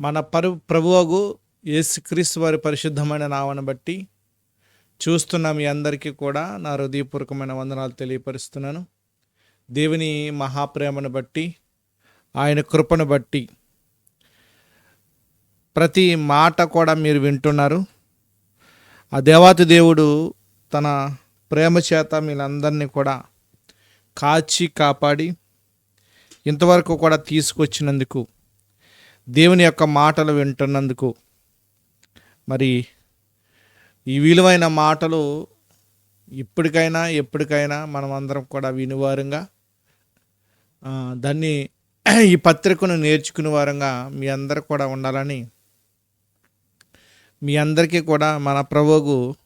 మన పరు ప్రభువగు యేసుక్రీస్తు వారి పరిశుద్ధమైన నావను బట్టి చూస్తున్న మీ అందరికీ కూడా నా హృదయపూర్వకమైన వందనాలు తెలియపరుస్తున్నాను. దేవుని మహాప్రేమను బట్టి ఆయన కృపను బట్టి ప్రతి మాట కూడా మీరు వింటున్నారు. ఆ దేవాతి దేవుడు తన ప్రేమ చేత మీరందరినీ కూడా కాచి కాపాడి ఇంతవరకు కూడా తీసుకొచ్చినందుకు దేవుని యొక్క మాటలు వింటున్నందుకు మరి ఈ విలువైన మాటలు ఇప్పటికైనా ఎప్పటికైనా మనం అందరం కూడా వినివారంగా దాన్ని ఈ పత్రికను నేర్చుకునే వారంగా మీ అందరు కూడా ఉండాలని మీ అందరికీ కూడా మన ప్రభువుకు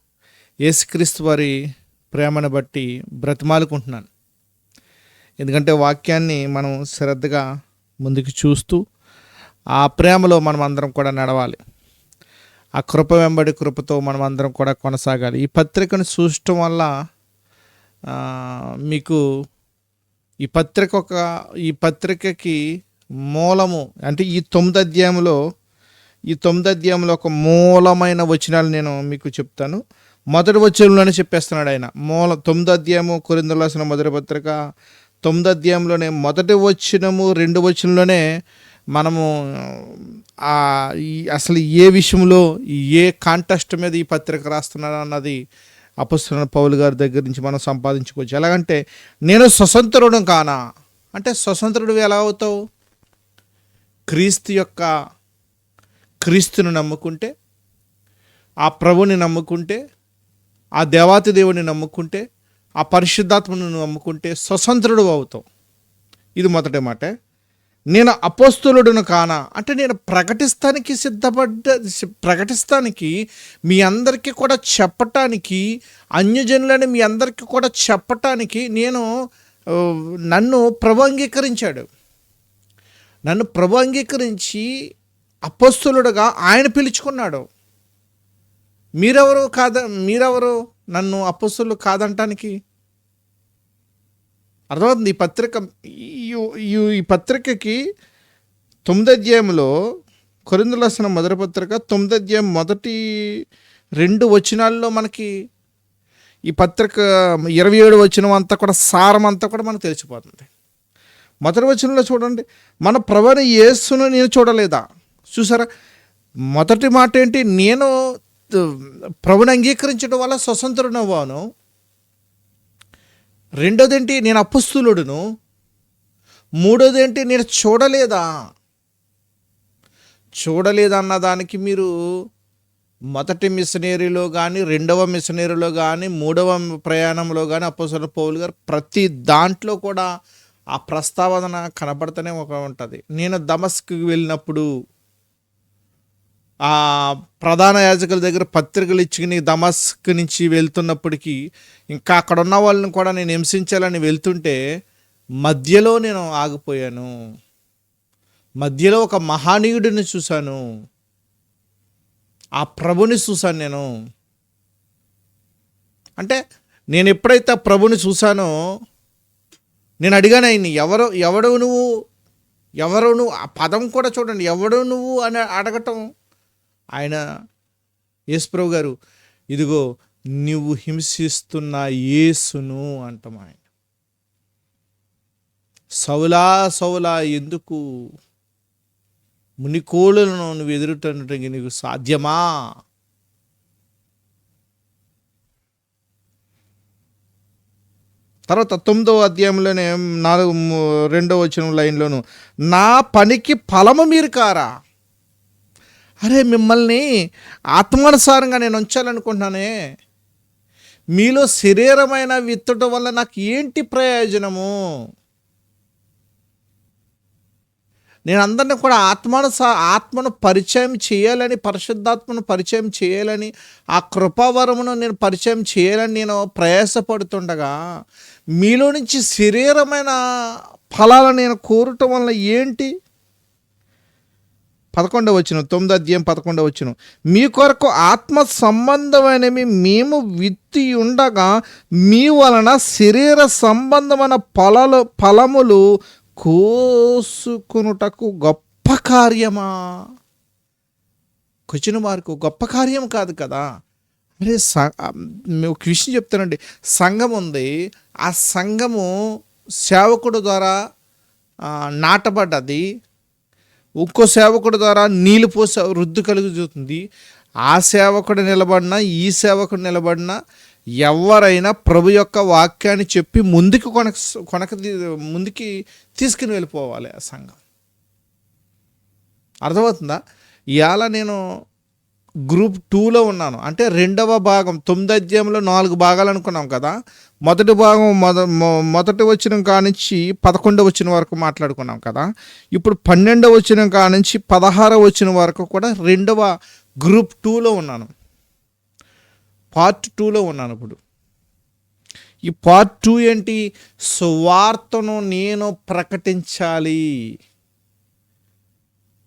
యేసుక్రీస్తు వారి ప్రేమను బట్టి బ్రతిమాలుకుంటున్నాను. ఎందుకంటే వాక్యాన్ని మనం శ్రద్ధగా ముందుకు చూస్తూ ఆ ప్రేమలో మనం అందరం కూడా నడవాలి. ఆ కృప వెంబడి కృపతో మనం అందరం కూడా కొనసాగాలి. ఈ పత్రికను చూడటం వల్ల మీకు ఈ పత్రిక ఒక ఈ పత్రికకి మూలము అంటే ఈ తొమ్మిది అధ్యాయంలో ఈ తొమ్మిది అధ్యాయంలో ఒక మూలమైన వచనాలు నేను మీకు చెప్తాను. మొదటి వచనంలోనే చెప్పేస్తున్నాడు ఆయన. మూల తొమ్మిది అధ్యాయము కొరిందలాసిన మొదటి పత్రిక తొమ్మిది అధ్యాయంలోనే మొదటి వచనము రెండు వచనంలోనే మనము అసలు ఏ విషయంలో ఏ కాంటెస్ట్ మీద ఈ పత్రిక రాస్తున్నాను అన్నది అపస్తున్న పౌలు గారి దగ్గర నుంచి మనం సంపాదించుకోవచ్చు. ఎలాగంటే నేను స్వతంత్రుడు కానా? అంటే స్వతంత్రుడు ఎలా అవుతావు? క్రీస్తు యొక్క క్రీస్తును నమ్ముకుంటే ఆ ప్రభుని నమ్ముకుంటే ఆ దేవాతి దేవుని నమ్ముకుంటే ఆ పరిశుద్ధాత్మను నమ్ముకుంటే స్వతంత్రుడు అవుతావు. ఇది మొదటి మాట. నేను అపోస్తులుడును కానా? అంటే నేను ప్రకటిస్తానికి సిద్ధపడ్డ ప్రకటిస్తానికి మీ అందరికీ కూడా చెప్పటానికి అన్యజనులని మీ అందరికీ కూడా చెప్పటానికి నేను నన్ను ప్రభు అంగీకరించాడు. నన్ను ప్రభు అంగీకరించి అపస్తులుడుగా ఆయన పిలుచుకున్నాడు. మీరెవరు కాద మీరెవరు నన్ను అపోస్తులు కాదంటానికి? అర్థమవుతుంది? ఈ పత్రిక ఈ- పత్రికకి తొమ్మిది అధ్యాయంలో కొరిందులు రాసిన మొదటి పత్రిక తొమ్మిదధ్యాయం మొదటి రెండు వచనాల్లో మనకి ఈ పత్రిక ఇరవై ఏడు వచనం అంతా కూడా సారం అంతా కూడా మనకు తెలిసిపోతుంది. మొదటి వచనంలో చూడండి మన ప్రవణ యేసును నేను చూడలేదా? చూసారా? మొదటి మాట ఏంటి? నేను ప్రభుని అంగీకరించడం వల్ల స్వతంత్రునవ్వాను రెండోదేంటి నేను అపుస్తులుడును? మూడోదేంటి నేను చూడలేదా? చూడలేదన్న దానికి మీరు మొదటి మిషనరీలో కానీ రెండవ మిషనరీలో కానీ మూడవ ప్రయాణంలో కానీ అపోసల పౌలు గారు ప్రతి దాంట్లో కూడా ఆ ప్రస్తావన కనబడుతూనే ఒక ఉంటుంది. నేను దమస్కు వెళ్ళినప్పుడు ప్రధాన యాజకుల దగ్గర పత్రికలు ఇచ్చుకుని దమస్క్ నుంచి వెళ్తున్నప్పటికీ ఇంకా అక్కడ ఉన్న వాళ్ళని కూడా నేను హింసించాలని వెళ్తుంటే మధ్యలో నేను ఆగిపోయాను. మధ్యలో ఒక మహానీయుడిని చూశాను. ఆ ప్రభుని చూశాను నేను. అంటే నేను ఎప్పుడైతే ఆ ప్రభుని చూశానో నేను అడిగాను ఆయన్ని ఎవరు ఎవడు నువ్వు? ఎవరు నువ్వు? ఆ పదం కూడా చూడండి ఎవడు నువ్వు? అని అడగటం ఆయన యేసుప్రభు గారు ఇదిగో నువ్వు హింసిస్తున్న యేసును అంటాం ఆయన. సౌలా సౌలా ఎందుకు? మునికోళ్ళను నువ్వు ఎదురుటందుకు నీకు సాధ్యమా? తర్వాత తొమ్మిదవ అధ్యాయంలోనే నాలుగు రెండవ వచ్చిన లైన్లోను నా పనికి ఫలము మీరు కారా? అరే మిమ్మల్ని ఆత్మానుసారంగా నేను ఉంచాలనుకుంటున్నానే. మీలో శరీరమైన విత్తడం వల్ల నాకు ఏంటి ప్రయోజనము? నేను అందరిని కూడా ఆత్మను ఆత్మను పరిచయం చేయాలని పరిశుద్ధాత్మను పరిచయం చేయాలని ఆ కృపావరమును నేను పరిచయం చేయాలని నేను ప్రయాసపడుతుండగా మీలో నుంచి శరీరమైన ఫలాలను నేను కోరటం వల్ల ఏంటి? పదకొండవ వచ్చిన తొమ్మిది అధ్యాయం పదకొండవ వచ్చిన మీ కొరకు ఆత్మ సంబంధమైనవి మేము విత్తి ఉండగా మీ వలన శరీర సంబంధమైన ఫలలు ఫలములు కోసుకునుటకు గొప్ప కార్యమా? క్వశ్చన్ వారికి గొప్ప కార్యం కాదు కదా. అరే స ఒక విషయం చెప్తానండి. సంఘం ఉంది. ఆ సంఘము సేవకుడు ద్వారా నాటబడ్డది. ఇంకో సేవకుడు ద్వారా నీళ్ళు పోసే వృద్ధి కలుగుతుంది. ఆ సేవకుడు నిలబడినా ఈ సేవకుడు నిలబడినా ఎవరైనా ప్రభు యొక్క వాక్యాన్ని చెప్పి ముందుకు కొనక కొనక ముందుకి తీసుకుని వెళ్ళిపోవాలి ఆ సంఘం. అర్థమవుతుందా? ఇవాళ నేను గ్రూప్ టూలో ఉన్నాను. అంటే రెండవ భాగం తొమ్మిది అధ్యాయంలో నాలుగు భాగాలు అనుకున్నాం కదా. మొదటి భాగం మొద మొదటి వచ్చిన కానించి పదకొండవ వచ్చిన వరకు మాట్లాడుకున్నాం కదా. ఇప్పుడు పన్నెండవ వచ్చిన కానించి పదహారవ వచ్చిన వరకు కూడా రెండవ గ్రూప్ టూలో ఉన్నాను. పార్ట్ టూలో ఉన్నాను ఇప్పుడు. ఈ పార్ట్ టూ ఏంటి? స్వార్తను నేను ప్రకటించాలి.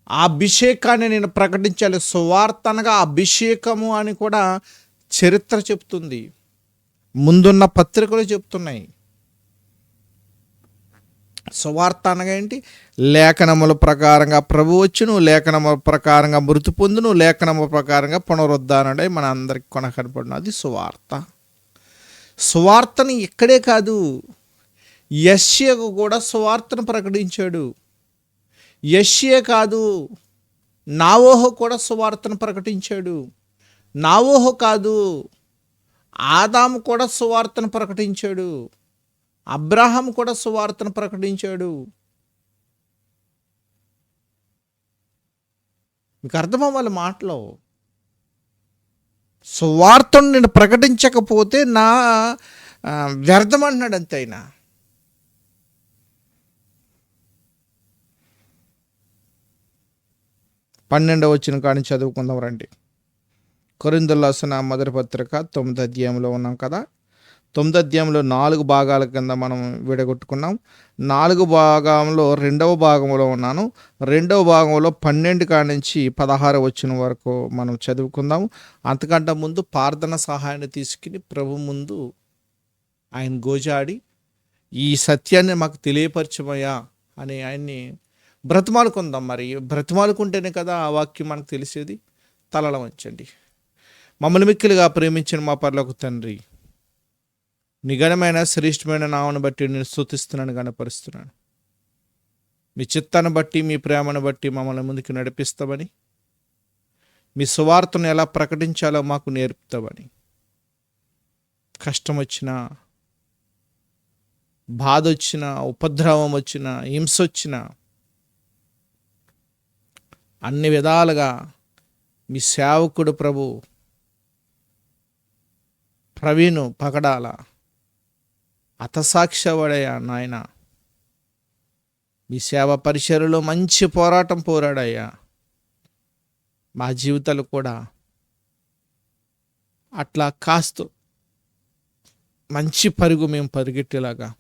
ఆ అభిషేకాన్ని నేను ప్రకటించాలి. సువార్తనగా అభిషేకము అని కూడా చరిత్ర చెప్తుంది. ముందున్న పత్రికలు చెప్తున్నాయి. సువార్త అనగా ఏంటి? లేఖనముల ప్రకారంగా ప్రభు వచ్చును లేఖనముల ప్రకారంగా మృతి పొందును లేఖనముల ప్రకారంగా పునరుద్ధారణై మన అందరికి కొనకనపడిన అది సువార్త. సువార్తని ఇక్కడే కాదు యశ్యకు కూడా సువార్తను ప్రకటించాడు. యష్యే కాదు నావోహో కూడా సువార్తను ప్రకటించాడు. నావోహో కాదు ఆదాము కూడా సువార్తను ప్రకటించాడు. అబ్రాహం కూడా సువార్తను ప్రకటించాడు. మీకు అర్థమవ్వాలి మాటలో? సువార్తను నేను ప్రకటించకపోతే నా వ్యర్థం అంటున్నాడు అంతే పన్నెండవ వచ్చిన కానీ చదువుకుందాం రండి. కొరిందుల్లాసిన మొదటి పత్రిక తొమ్మిది అధ్యాయంలో ఉన్నాం కదా. తొమ్మిది అధ్యాయంలో నాలుగు భాగాల కింద మనం విడగొట్టుకున్నాం. నాలుగు భాగంలో రెండవ భాగంలో ఉన్నాను. రెండవ భాగంలో పన్నెండు కాడి నుంచి పదహారు వచ్చిన వరకు మనం చదువుకుందాం. అంతకంటే ముందు ప్రార్థన సహాయాన్ని తీసుకుని ప్రభు ముందు ఆయన గోజాడి ఈ సత్యాన్ని మాకు తెలియపరచమయ్యా అని ఆయన్ని బ్రతిమాలుకుందాం మరి. బ్రతిమాలుకుంటేనే కదా ఆ వాక్యం మనకు తెలిసేది? తలల వంచండి. మమ్మల్ని మిక్కిలుగా ప్రేమించిన మా పర్లకు తండ్రి నిగడమైన శ్రేష్టమైన నామను బట్టి నేను స్థుతిస్తున్నాను కనపరుస్తున్నాను మీ చిత్తాన్ని బట్టి మీ ప్రేమను బట్టి మమ్మల్ని ముందుకు నడిపిస్తామని మీ సువార్తను ఎలా ప్రకటించాలో మాకు నేర్పుతామని. కష్టం వచ్చినా బాధ వచ్చినా ఉపద్రవం వచ్చినా హింస వచ్చినా అన్ని విధాలుగా మీ సేవకుడు ప్రభు ప్రవీణు పగడాల అతసాక్షవాడయ్యా నాయన. మీ సేవ పరిచయలో మంచి పోరాటం పోరాడయ్యా. మా జీవితాలు కూడా అట్లా కాస్తూ మంచి పరుగు మేము పరిగెట్టేలాగా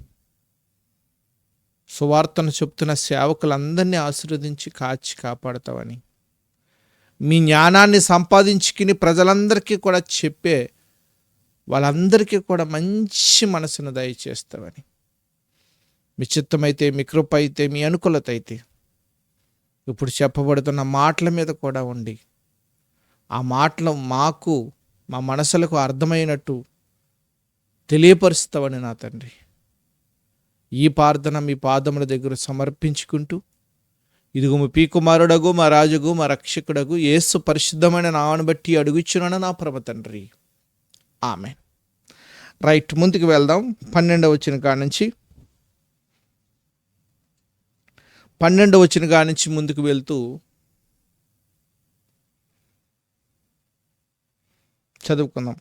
సువార్తను చెప్తున్న సేవకులందరినీ ఆశీర్వదించి కాచి కాపాడతావని. మీ జ్ఞానాన్ని సంపాదించుకుని ప్రజలందరికీ కూడా చెప్పే వాళ్ళందరికీ కూడా మంచి మనసును దయచేస్తావని. మీ చిత్తమైతే మీ కృప అయితే మీ అనుకూలత అయితే ఇప్పుడు చెప్పబడుతున్న మాటల మీద కూడా ఉండి ఆ మాటలు మాకు మా మనసులకు అర్థమైనట్టు తెలియపరుస్తావని నా తండ్రి. ఈ ప్రార్థన మీ పాదముల దగ్గర సమర్పించుకుంటూ ఇదిగో మీ పీ కుమారుడగు మా రాజుగు మా రక్షకుడగు ఏసు పరిశుద్ధమైన నామను బట్టి అడుగుచున్నాను నా పరమ తండ్రి. ఆమె రైట్ ముందుకు వెళ్దాం. పన్నెండవ వచ్చిన కాడ నుంచి పన్నెండవ వచ్చిన కాడ నుంచి ముందుకు వెళ్తూ చదువుకుందాం.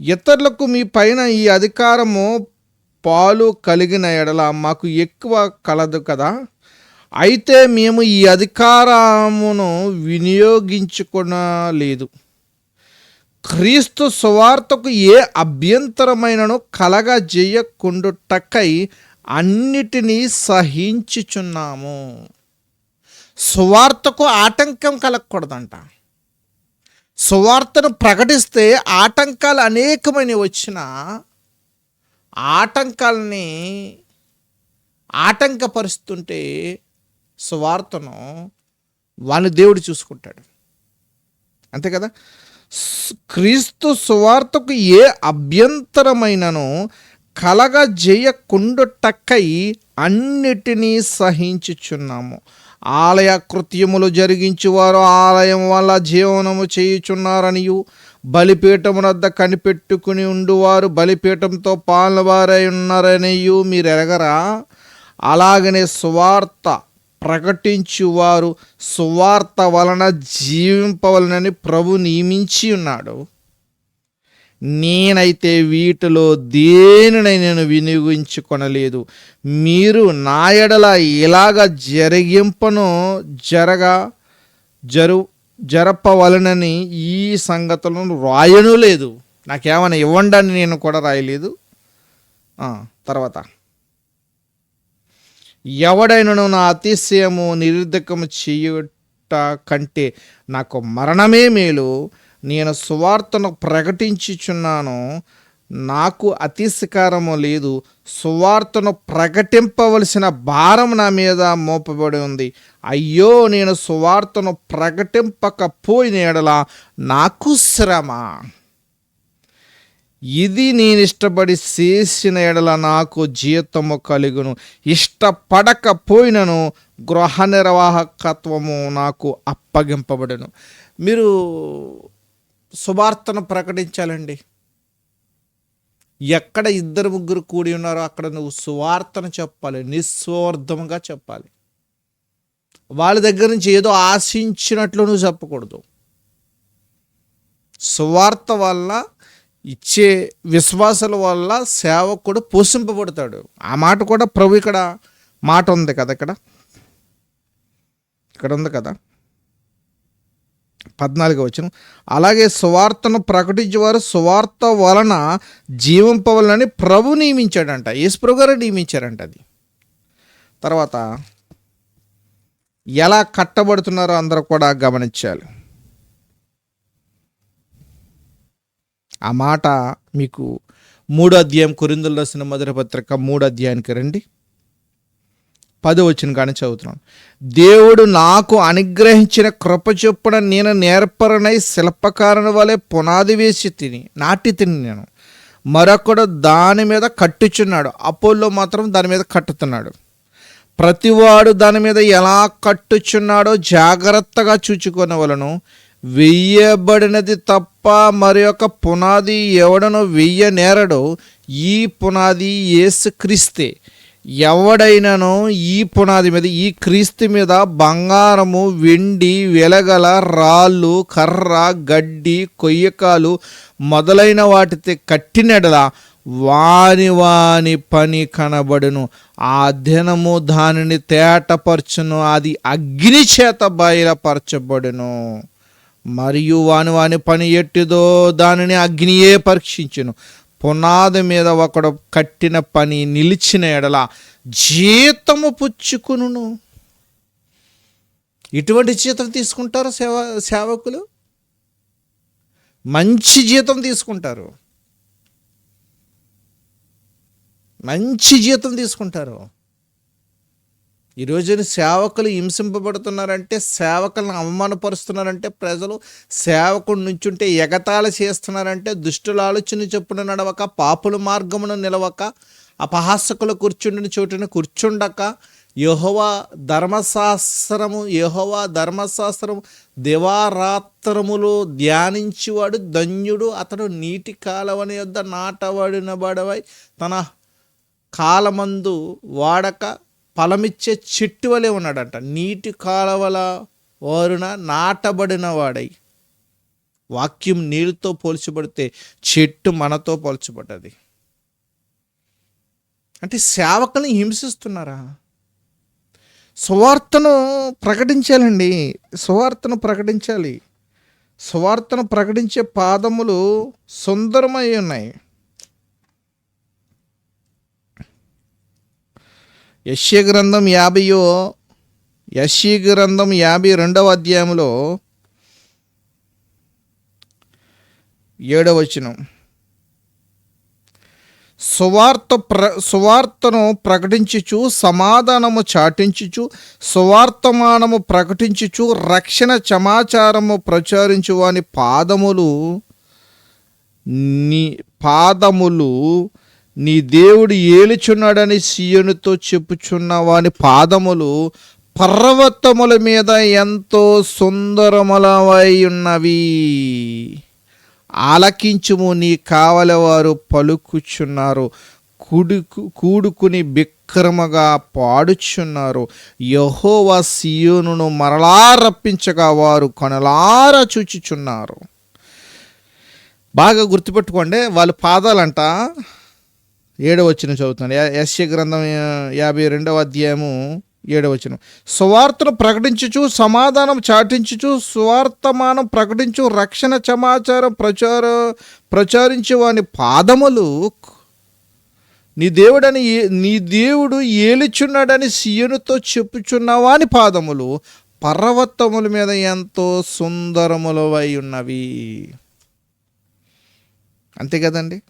ఇతరులకు మీ పైన ఈ అధికారము పాలు కలిగిన ఎడల మాకు ఎక్కువ కలదు కదా. అయితే మేము ఈ అధికారమును వినియోగించుకొనలేదు క్రీస్తు సువార్తకు ఏ అభ్యంతరమైనను కలగజేయకుండుటకై అన్నిటినీ సహించుచున్నాము. సువార్తకు ఆటంకం కలగకూడదంట. సువార్తను ప్రకటిస్తే ఆటంకాలు అనేకమైన వచ్చిన ఆటంకాలని ఆటంకపరుస్తుంటే సువార్తను వాని దేవుడు చూసుకుంటాడు. అంతే కదా? క్రీస్తు సువార్తకు ఏ అభ్యంతరమైనను కలగ జయకుండుటక్కై అన్నిటినీ సహించుచున్నాము. ఆలయ కృత్యములు జరిగించువారు ఆలయం వల్ల జీవనము చేయుచున్నారనియు బలిపీఠమునద్ద కనిపెట్టుకుని ఉండువారు. బలిపీఠంతో పాలనవారై ఉన్నారనియు మీరు ఎరగరా అలాగనే సువార్త ప్రకటించువారు. సువార్త వలన జీవింపవలనని ప్రభు నియమించి ఉన్నాడు. నేనైతే వీటిలో దేనినై నేను వినియోగించుకొనలేదు. మీరు నా ఎడల ఇలాగ జరిగింపను జరగ జరు జరపవలనని ఈ సంగతులను రాయను లేదు. నాకేమైనా ఇవ్వండి అని నేను కూడా రాయలేదు. తర్వాత. ఎవడైనను నా అతిశయము నిరుద్ధకము చేయుట కంటే నాకు మరణమే మేలు. నేను సువార్తను ప్రకటించుచున్నాను. నాకు అతిశకారము లేదు. సువార్తను ప్రకటింపవలసిన భారం నా మీద మోపబడి ఉంది. అయ్యో నేను సువార్తను ప్రకటింపకపోయిన ఎడల నాకు శ్రమ. ఇది నేను ఇష్టపడి చేసిన ఎడల నాకు జీతము కలుగును. ఇష్టపడకపోయినను గృహ నిర్వాహకత్వము నాకు అప్పగింపబడును. మీరు సువార్తను ప్రకటించాలండి. ఎక్కడ ఇద్దరు ముగ్గురు కూడి ఉన్నారో అక్కడ నువ్వు సువార్తను చెప్పాలి నిస్వార్థంగా చెప్పాలి. వాళ్ళ దగ్గర నుంచి ఏదో ఆశించినట్లు నువ్వు చెప్పకూడదు. సువార్త వల్ల ఇచ్చే విశ్వాసాల వల్ల సేవకుడు పోషింపబడతాడు. ఆ మాట కూడా ప్రభు ఇక్కడ మాట ఉంది కదా ఇక్కడ? ఇక్కడ ఉంది కదా? పద్నాలుగు వచ్చిన అలాగే సువార్తను ప్రకటించేవారు సువార్త వలన జీవింపవలనని ప్రభు నియమించాడంట. యేసుప్రభు గారు నియమించారంట అది. తర్వాత ఎలా కట్టబడుతున్నారో అందరూ కూడా గమనించాలి. ఆ మాట మీకు మూడో అధ్యాయం కొరిందులు రాసిన మొదటి పత్రిక మూడో అధ్యాయానికి రండి. పది వచ్చిన కానీ చదువుతున్నాను. దేవుడు నాకు అనుగ్రహించిన కృప చొప్పున నేను నేర్పరనై శిల్పకారుని వలె పునాది వేసి తిని నాటి తిని నేను. మరొకడు దాని మీద కట్టుచున్నాడు. అపోల్లో మాత్రం దాని మీద కట్టుతున్నాడు. ప్రతివాడు దాని మీద ఎలా కట్టుచున్నాడో జాగ్రత్తగా చూచుకొనవలను. వెయ్యబడినది తప్ప మరి యొక్క పునాది ఎవడను వెయ్య నేరడో ఈ పునాది యేసుక్రీస్తే. ఎవడైనాను ఈ పునాది మీద ఈ క్రీస్తు మీద బంగారము వెండి వెలగల రాళ్ళు కర్ర గడ్డి కొయ్యకాలు మొదలైన వాటితో కట్టినడల వాని వాని పని కనబడును. ఆ దినము దానిని తేటపరచును అది అగ్ని చేత బయలుపరచబడును. మరియు వాని వాని పని ఎట్టిదో దానిని అగ్నియే పరీక్షించును. పునాది మీద ఒకడు కట్టిన పని నిలిచిన ఎడల జీతము పుచ్చుకును ఇటువంటి జీతం తీసుకుంటారు సేవ సేవకులు? మంచి జీతం తీసుకుంటారు. మంచి జీతం తీసుకుంటారు. ఈ రోజున సేవకులు హింసింపబడుతున్నారంటే సేవకులను అవమానపరుస్తున్నారంటే ప్రజలు సేవకుడు నుంచుంటే ఎగతాళి చేస్తున్నారంటే దుష్టుల ఆలోచన చెప్పున నడవక పాపుల మార్గమును నిలవక అపహాసకులు కూర్చుండిన చోటున కూర్చుండక యహోవా ధర్మశాస్త్రము యహోవా ధర్మశాస్త్రము దివారాత్రములు ధ్యానించువాడు ధన్యుడు అతడు నీటి కాలవని యొద్ద నాటబడినబడవై తన కాలమందు వాడక ఫలమిచ్చే చెట్టు వలె ఉన్నాడంట. నీటి కాలవల వారున నాటబడిన వాడై వాక్యం నీళ్ళతో పోల్చబడితే చెట్టు మనతో పోల్చబడ్డది. అంటే సేవకుని హింసిస్తున్నారా? సువార్తను ప్రకటించాలండి. సువార్తను ప్రకటించాలి. సువార్తను ప్రకటించే పాదములు సుందరమై ఉన్నాయి. యశ్య గ్రంథం యాభయో యశ్య గ్రంథం యాభై రెండవ అధ్యాయంలో ఏడవచనం సువార్త ప్ర సువార్తను ప్రకటించుచు సమాధానము చాటించుచు సువార్తమానము ప్రకటించుచు రక్షణ సమాచారము ప్రచారించు వాని పాదములు నీ పాదములు నీ దేవుడు ఏలుచున్నాడని సీయోనుతో చెప్పుచున్న వాని పాదములు పర్వతముల మీద ఎంతో సుందరములవై ఉన్నవి. ఆలకించుము నీ కావలవారు పలుకుచున్నారు. కూడుకు కూడుకుని బిక్రమగా పాడుచున్నారు. యహోవ సియోనును మరలా రప్పించగా వారు కనులార చూచుచున్నారు. బాగా గుర్తుపెట్టుకోండి వాళ్ళ పాదాలంట. ఏడవ వచ్చిన చదువుతున్నాను యశ్య గ్రంథం యాభై రెండవ అధ్యాయము ఏడవచనం వచ్చిన సువార్తను ప్రకటించుచు సమాధానం చాటించుచు సువార్తమానం ప్రకటించు రక్షణ సమాచారం ప్రచార ప్రచారించు వాని పాదములు నీ దేవుడని ఏ- నీ దేవుడు ఏలుచున్నాడని సీయనుతో చెప్పుచున్నవాని పాదములు పర్వతముల మీద ఎంతో సుందరములవై ఉన్నవి. అంతే కదండి?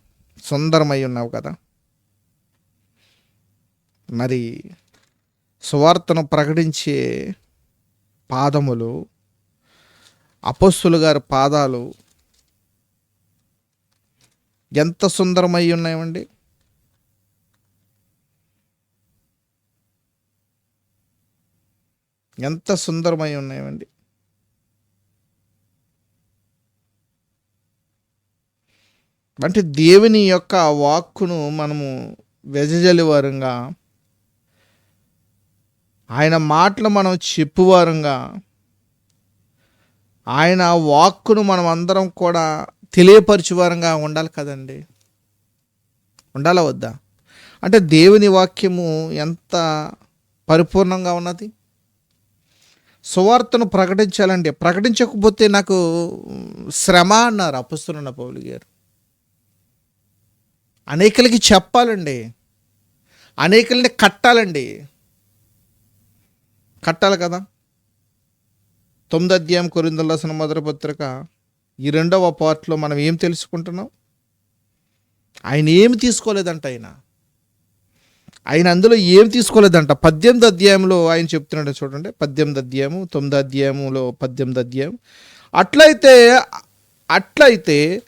సుందరమై ఉన్నావు కదా? మరి సువార్తను ప్రకటించే పాదములు అపస్సులు గారి పాదాలు ఎంత సుందరమై ఉన్నాయండి? ఎంత సుందరమై ఉన్నాయండి? అంటే దేవుని యొక్క వాక్కును మనము వెజజలివారంగా ఆయన మాటలు మనం చెప్పువారంగా. ఆయన వాక్కును మనం అందరం కూడా తెలియపరచువారంగా ఉండాలి కదండి. ఉండాలా వద్దా? అంటే దేవుని వాక్యము ఎంత పరిపూర్ణంగా ఉన్నది? సువార్తను ప్రకటించాలండి. ప్రకటించకపోతే నాకు శ్రమ అన్నారు అపుస్తున్న పౌలు గారు. అనేకలకి చెప్పాలండి. అనేకల్ని కట్టాలండి. కట్టాలి కదా. తొమ్మిది అధ్యాయం కొరిందలు రాసిన మొదటి పత్రిక ఈ రెండవ పార్ట్లో మనం ఏం తెలుసుకుంటున్నాం? ఆయన ఏమి తీసుకోలేదంట ఆయన. ఆయన అందులో ఏం తీసుకోలేదంట? పద్దెనిమిది అధ్యాయంలో ఆయన చెప్తున్నాడు చూడండి. పద్దెనిమిది అధ్యాయము తొమ్మిది అధ్యాయములో పద్దెనిమిది అధ్యాయం. అట్లయితే అట్లయితే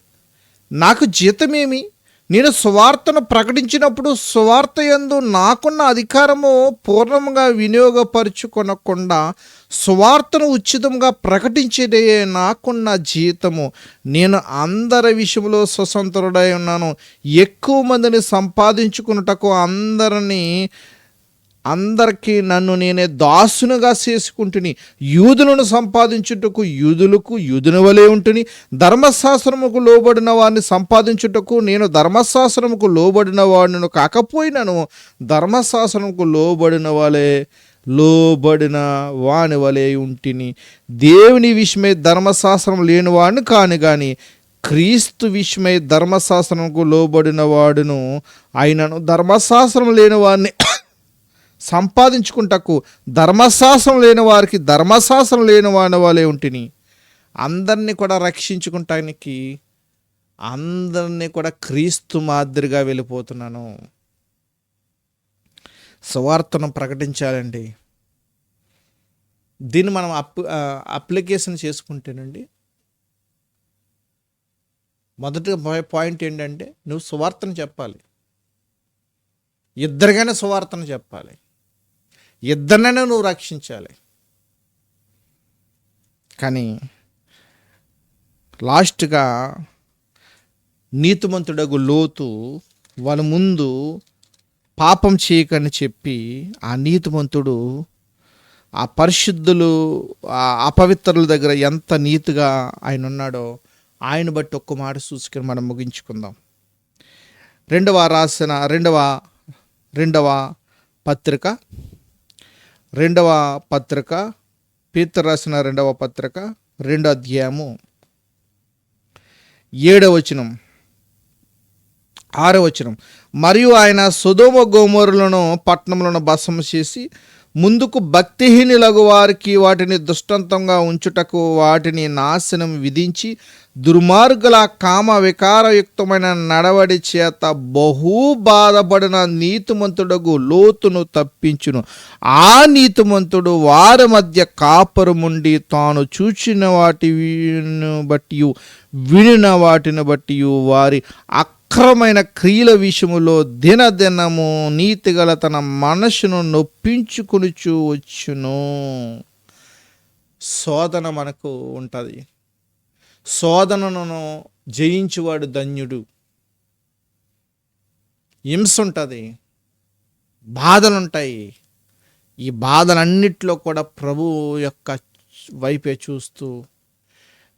నాకు జీతమేమి? నేను సువార్తను ప్రకటించినప్పుడు సువార్త ఎందు నాకున్న అధికారము పూర్ణంగా వినియోగపరుచుకొనకుండా సువార్తను ఉచితంగా ప్రకటించేదే నాకున్న జీతము నేను అందరి విషయంలో స్వతంత్రుడై ఉన్నాను. ఎక్కువ మందిని సంపాదించుకున్నటకు అందరినీ అందరికీ నన్ను నేనే దాసునుగా చేసుకుంటుని యూదులను సంపాదించుటకు యూదులకు యూదుని వలె ఉంటుని ధర్మశాస్త్రముకు లోబడిన వాడిని సంపాదించుటకు నేను ధర్మశాస్త్రముకు లోబడిన వాడిను కాకపోయినను ధర్మశాస్త్రముకు లోబడిన వాళ్ళే లోబడిన వాని వలె ఉంటిని. దేవుని విషయమై ధర్మశాస్త్రం లేని వాడిని కాని కానీ క్రీస్తు విషయమై ధర్మశాస్త్రముకు లోబడిన వాడును. ఆయనను ధర్మశాస్త్రం లేని వాడిని సంపాదించుకుంటకు ధర్మశాసనం లేని వారికి ధర్మశాసనం లేని వాడి వాళ్ళే ఉంటిని. అందరినీ కూడా రక్షించుకుంటానికి అందరినీ కూడా క్రీస్తు మాదిరిగా వెళ్ళిపోతున్నాను. సువార్తను ప్రకటించాలండి. దీన్ని మనం అప్ అప్లికేషన్ చేసుకుంటేనండి మొదటి పాయింట్ ఏంటంటే నువ్వు సువార్తను చెప్పాలి. ఇద్దరికైనా సువార్తను చెప్పాలి. ఇద్దరినైనా నువ్వు రక్షించాలి. కానీ లాస్ట్గా నీతిమంతుడగు లోతు వాళ్ళ ముందు పాపం చేయకని చెప్పి ఆ నీతిమంతుడు ఆ పరిశుద్ధులు ఆ అపవిత్రుల దగ్గర ఎంత నీతిగా ఆయన ఉన్నాడో ఆయన బట్టి ఒక్క మాట చూసుకొని మనం ముగించుకుందాం. రెండవ రాసిన రెండవ రెండవ పత్రిక రెండవ పత్రిక పీతర్ రాసిన రెండవ పత్రిక రెండో అధ్యాయము. ఏడవ వచనం. ఆరవచనం మరియు ఆయన సుధోమ గోమూరులను పట్టణములను భస్మం చేసి ముందుకు భక్తిహీనులగు వారికి వాటిని దుష్టంతంగా ఉంచుటకు వాటిని నాశనం విధించి దుర్మార్గుల కామ వికారయుక్తమైన నడవడి చేత బహు బాధపడిన నీతిమంతుడకు లోతును తప్పించును. ఆ నీతిమంతుడు వారి మధ్య కాపురముండి తాను చూచిన వాటిని బట్టి వినిన వాటిని బట్టి వారి అక్రమైన క్రియల విషయములో దినదినము నీతిగల తన మనసును నొప్పించుకునిచూ వచ్చును. శోధన మనకు ఉంటుంది. శోధనను జయించువాడు ధన్యుడు. హింస ఉంటుంది బాధలుంటాయి. ఈ బాధలన్నిట్లో కూడా ప్రభు యొక్క వైపే చూస్తూ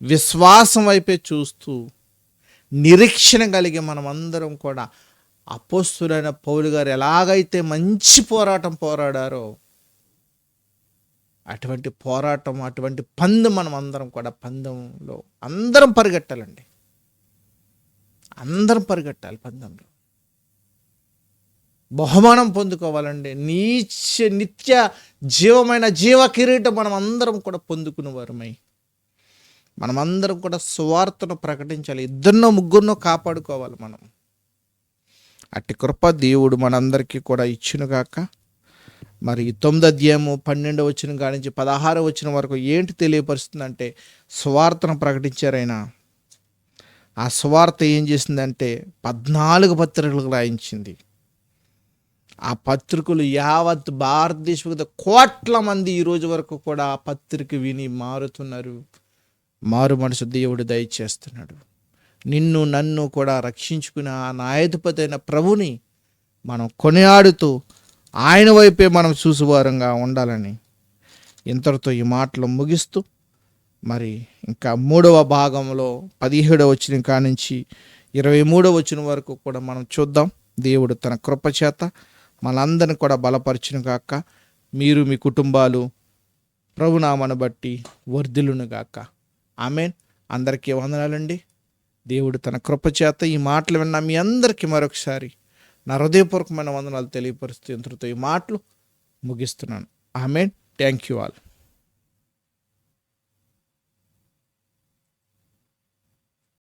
విశ్వాసం వైపే చూస్తూ నిరీక్షణ కలిగి మనం అందరం కూడా అపోస్తులైన పౌలు గారు ఎలాగైతే మంచి పోరాటం పోరాడారో అటువంటి పోరాటం అటువంటి పందెం మనం అందరం కూడా పందెంలో అందరం పరిగెట్టాలండి. అందరం పరిగెట్టాలి పందెంలో. బహుమానం పొందుకోవాలండి. నీచ నిత్య జీవమైన జీవ కిరీటం మనం అందరం కూడా పొందుకునేవారమై మనమందరం కూడా సువార్తను ప్రకటించాలి. ఇద్దరినో ముగ్గురినో కాపాడుకోవాలి మనం. అట్టి కృప దేవుడు మనందరికీ కూడా ఇచ్చినగాక మరి ఈ తొమ్మిది అధ్యాయము పన్నెండు వచ్చిన కానించి నుంచి పదహారు వచ్చిన వరకు ఏంటి తెలియపరుస్తుందంటే సువార్తను ప్రకటించారైనా. ఆ సువార్త ఏం చేసిందంటే పద్నాలుగు పత్రికలు రాయించింది. ఆ పత్రికలు యావత్ భారతదేశం కోట్ల మంది ఈ రోజు వరకు కూడా ఆ పత్రిక విని మారుతున్నారు. మారు మనసు దేవుడు దయచేస్తున్నాడు. నిన్ను నన్ను కూడా రక్షించుకున్న ఆ నాయధిపతి అయిన ప్రభుని మనం కొనియాడుతూ ఆయన వైపే మనం చూసువారంగా ఉండాలని ఇంతటితో ఈ మాటలు ముగిస్తూ మరి ఇంకా మూడవ భాగంలో పదిహేడవ వచ్చిన కానించి ఇరవై మూడవ వచ్చిన వరకు కూడా మనం చూద్దాం. దేవుడు తన కృపచేత మనందరిని కూడా బలపరిచిన కాక మీరు మీ కుటుంబాలు ప్రభునామను బట్టి వర్ధిల్లును గాక. ఆమెన్. అందరికీ వందనాలండి. దేవుడు తన కృప చేత ఈ మాటలు విన్న మీ అందరికీ మరొకసారి నా హృదయపూర్వకమైన వందనాలు తెలియపరుస్తూ ఇంతటితో ఈ మాటలు ముగిస్తున్నాను. ఆమెన్. Thank you all.